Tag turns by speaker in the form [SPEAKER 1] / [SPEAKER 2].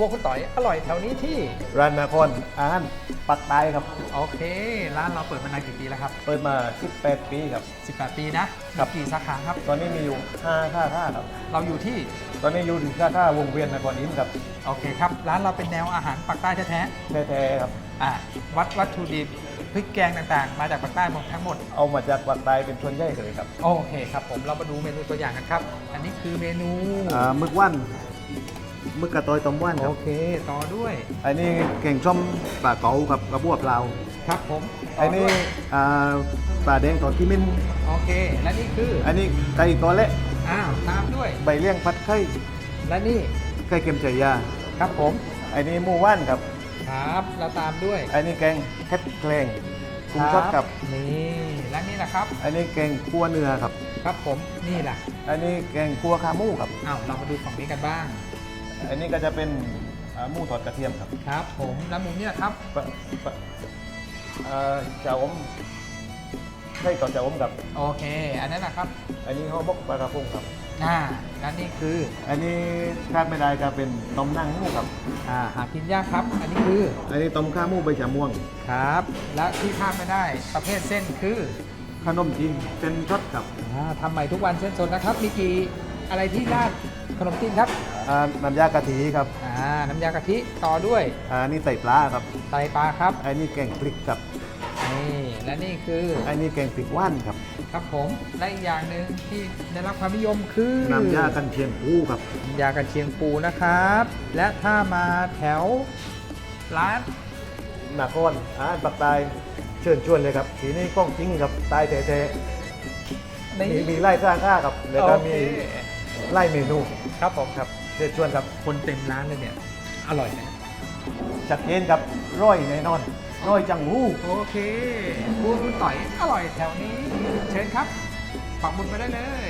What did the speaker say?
[SPEAKER 1] ครัวคุณต่อยอร่อยแถวนี้ที่
[SPEAKER 2] ร้านนครอาหารปักใต้ครับ
[SPEAKER 1] โอเค ร้านเราเปิดมานานกี่ปีแล้วครั
[SPEAKER 2] เปิดมา 18 ปีครับ
[SPEAKER 1] บ 18 ปีนะครับ มีกี่สาขาครับ
[SPEAKER 2] ตอนนี้มีอยู่5ท่าท่าครับ
[SPEAKER 1] เราอยู่ที่
[SPEAKER 2] ตอนนี้อยู่ที่ท่าท่าวงเวียนนครอินทร์ครับ
[SPEAKER 1] โอเคครับ ร้านเราเป็นแนวอาหารปักใต้แท้
[SPEAKER 2] แท้ๆครับ
[SPEAKER 1] ๆอะวัดวัตถุดิบพริกแกงต่างๆ มาจากปักใต้หมดทั้งหมด
[SPEAKER 2] เอามาจากปักใต้เป็นส่วนใหญ่เลยครับ
[SPEAKER 1] โอเคครับผม เรามาดูเมนูตัวอย่างกันครับ อันนี้คือเมนู
[SPEAKER 2] อ่าหมึกว่านห มึกกระตอยต้มว่านค
[SPEAKER 1] โอ
[SPEAKER 2] รับ
[SPEAKER 1] เค ต่อด้วย
[SPEAKER 2] อันนี้เก่งช่อมปลาเก๋ากับกระบวบลาว
[SPEAKER 1] ครับผมต่
[SPEAKER 2] อันนี้
[SPEAKER 1] ด้วย
[SPEAKER 2] อ่าปลาแดงทอดขี้มิ้น
[SPEAKER 1] โอเค และนี่คือ
[SPEAKER 2] อันนี้ไก่ตัวเละ
[SPEAKER 1] อ้าว ตามด้วย
[SPEAKER 2] ใบเลี้ยงผัดไข่
[SPEAKER 1] และนี่
[SPEAKER 2] ไข่เค็มชายา
[SPEAKER 1] ครับผม
[SPEAKER 2] อันนี้หมูว่านครับ
[SPEAKER 1] ครับ แล้วตามด้วย
[SPEAKER 2] อันนี้แกงแคบแคลงกุ้งทอดครับ
[SPEAKER 1] นี่ และนี่แหละครับ
[SPEAKER 2] อันนี้แกงคั่วเนื้อครับ
[SPEAKER 1] ครับผม นี่แหละ
[SPEAKER 2] อันนี้แกงคั่วขาหมูครับ
[SPEAKER 1] อ้าว เรามาดูฝั่งนี้กันบ้าง
[SPEAKER 2] อันนี้ก็จะเป็นอ่าหมูทอดกระเทียมครับ
[SPEAKER 1] ครับผมแล้วมุมนี้แหละครับ
[SPEAKER 2] ปะปะอ่าเจ้าอมไข่ต่อเจ้าอมครับ
[SPEAKER 1] โอเค อันนั้นนะครับ
[SPEAKER 2] อันนี้เขาบอกปลากระพงครับ
[SPEAKER 1] อ่าและนี่คือ
[SPEAKER 2] อันนี้คาดไม่ได้ครับเป็นต้มนั่งหมูครับ
[SPEAKER 1] อ่าหากินยากครับ อันนี้คือ
[SPEAKER 2] อันนี้ต้มข้าวหมูใบชะม่วง
[SPEAKER 1] ครับ และที่พลาดไม่ได้ประเภทเส้นคือ
[SPEAKER 2] ขนมจีนเป็นรสครับ
[SPEAKER 1] อ่าทำใหม่ทุกวันเส้นสดนะครับมีกี่ อะไรที่ราดขนมจีนครับ
[SPEAKER 2] อ่าน้ำยากะทิครับ
[SPEAKER 1] อ่าน้ำยากะทิต่อด้วย
[SPEAKER 2] อ่านี่ไต่ปลาครับ
[SPEAKER 1] ไตปลาครับ
[SPEAKER 2] อันนี้แกงพริกครับ
[SPEAKER 1] นี่และนี่คือ
[SPEAKER 2] อันนี้แกงพริกว่านครับ
[SPEAKER 1] ครับผมและอีกอย่างหนึ่งที่ได้รับความนิยมคือ
[SPEAKER 2] น้ำยากันเชียงปูครับ
[SPEAKER 1] น้ำยากันเชียงปูนะครับ และถ้ามาแถวร้าน
[SPEAKER 2] นครอาหารปักใต้เชิญชวนเลยครับทีนี้กล้องจริงครับใต้แท้ๆมีมีไล่สร้างค่าครับแล้วก็
[SPEAKER 1] โอเค
[SPEAKER 2] มี ไล่เมนู
[SPEAKER 1] ครับผม
[SPEAKER 2] ครับเชิญชวนครับ
[SPEAKER 1] คนเต็มร้านเลยเนี่ย อร่อยนะ
[SPEAKER 2] จัดเจนครับร้อยแน่นอนร้อยจังหู
[SPEAKER 1] โอเคพูดคุณต่อยอร่อยแถวนี้ เชิญครับปักหมุดไปได้เลย